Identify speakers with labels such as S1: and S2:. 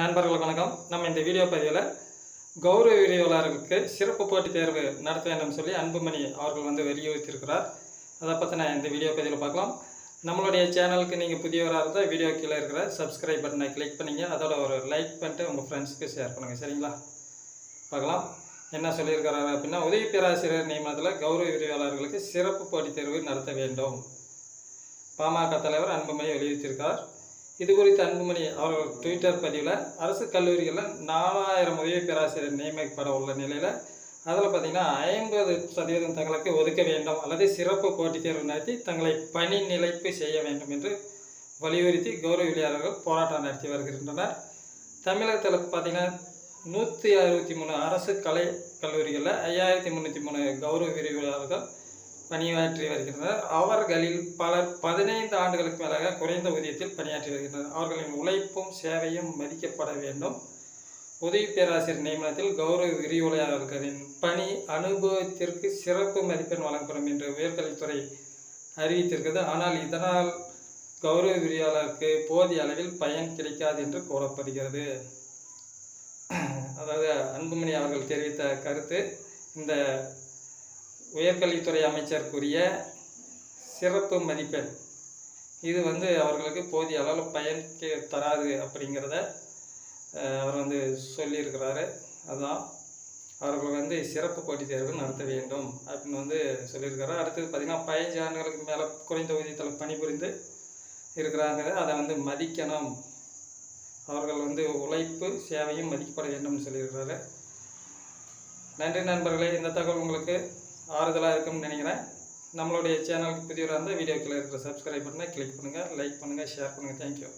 S1: நண்பர்கள் வணக்கம். நம்ம இந்த வீடியோ பதிவில் கௌரவ விரிவாளர்களுக்கு சிறப்பு போட்டித் தேர்வு நடத்த வேண்டும் சொல்லி அன்புமணி அவர்கள் வந்து வலியுறுத்தியிருக்கிறார். அதை பற்றி நான் இந்த வீடியோ பதிவில் பார்க்கலாம். நம்மளுடைய சேனலுக்கு நீங்கள் புதியவராக இருந்தால் வீடியோ கீழே இருக்கிற சப்ஸ்கிரைப் பட்டனை கிளிக் பண்ணிங்க. அதோட ஒரு லைக் பண்ணிட்டு உங்கள் ஃப்ரெண்ட்ஸுக்கு ஷேர் பண்ணுங்கள் சரிங்களா? பார்க்கலாம். என்ன சொல்லியிருக்கிறாரு அப்படின்னா உதவி பேராசிரியர் நியமனத்தில் கௌரவ விரிவாளர்களுக்கு சிறப்பு போட்டித் தேர்வு நடத்த வேண்டும். பாமக தலைவர் அன்புமணி வலியுறுத்தியிருக்கிறார் இது குறித்து அன்புமணி அவர்கள் ட்விட்டர் பதிவில் அரசு கல்லூரிகளில் நாலாயிரம் உதவி பேராசிரியர் நியமிக்கப்பட உள்ள நிலையில் அதில் பார்த்தீங்கன்னா ஐம்பது சதவீதம் தங்களுக்கு ஒதுக்க வேண்டும் அல்லது சிறப்பு போட்டித் தேர்வு நடத்தி தங்களை பணி நிலைப்பு செய்ய வேண்டும் என்று வலியுறுத்தி கௌரவ விளையாளர்கள் போராட்டம் நடத்தி வருகின்றனர். தமிழகத்தில் பார்த்தீங்கன்னா நூற்றி அறுபத்தி மூணு அரசு கலை கல்லூரிகளில் ஐயாயிரத்தி முந்நூற்றி மூணு கௌரவ விரிவுரையாளர்கள் பணியாற்றி வருகின்றனர். அவர்களில் பலர் பதினைந்து ஆண்டுகளுக்கு மேலாக குறைந்த ஊதியத்தில் பணியாற்றி வருகின்றனர். அவர்களின் உழைப்பும் சேவையும் மதிக்கப்பட வேண்டும். உதவி பேராசிரியர் நியமனத்தில் கௌரவ விரிவுரையாளர்களின் பணி அனுபவத்திற்கு சிறப்பு மதிப்பெண் வழங்கப்படும் என்று உயர்கல்வித்துறை அறிவித்திருக்கிறது. ஆனால் இதனால் கௌரவ விரிவாளருக்கு போதிய அளவில் பயன் கிடைக்காது என்று கூறப்படுகிறது. அதாவது அன்புமணி அவர்கள் தெரிவித்த கருத்து இந்த உயர்கல்வித்துறை அமைச்சர் கூறிய சிறப்பு மதிப்பெண். இது வந்து அவர்களுக்கு போதிய அளவில் பயன் தராது அப்படிங்கிறத அவர் வந்து சொல்லியிருக்கிறாரு. அதுதான் அவர்கள் வந்து சிறப்பு போட்டித் தேர்வு நடத்த வேண்டும் அப்படின்னு வந்து சொல்லியிருக்கிறார். அடுத்தது பார்த்திங்கன்னா பதினஞ்சு ஆண்டுகளுக்கு மேலே குறைந்த ஊதியத்தில் பணிபுரிந்து இருக்கிறாங்க. அதை வந்து மதிக்கணும். அவர்கள் வந்து உழைப்பு சேவையும் மதிக்கப்பட வேண்டும்னு சொல்லியிருக்கிறாரு. நன்றி நண்பர்களே. இந்த தகவல் உங்களுக்கு ஆறுதலாக இருக்கும்னு நினைக்கிறேன். நம்மளுடைய சேனலுக்கு புதியவராக இருந்தால் வீடியோ கீழே இருக்கிற சப்ஸ்கிரைப் பண்ணால் கிளிக் பண்ணுங்கள் லைக் பண்ணுங்கள் ஷேர் பண்ணுங்கள் தேங்க்யூ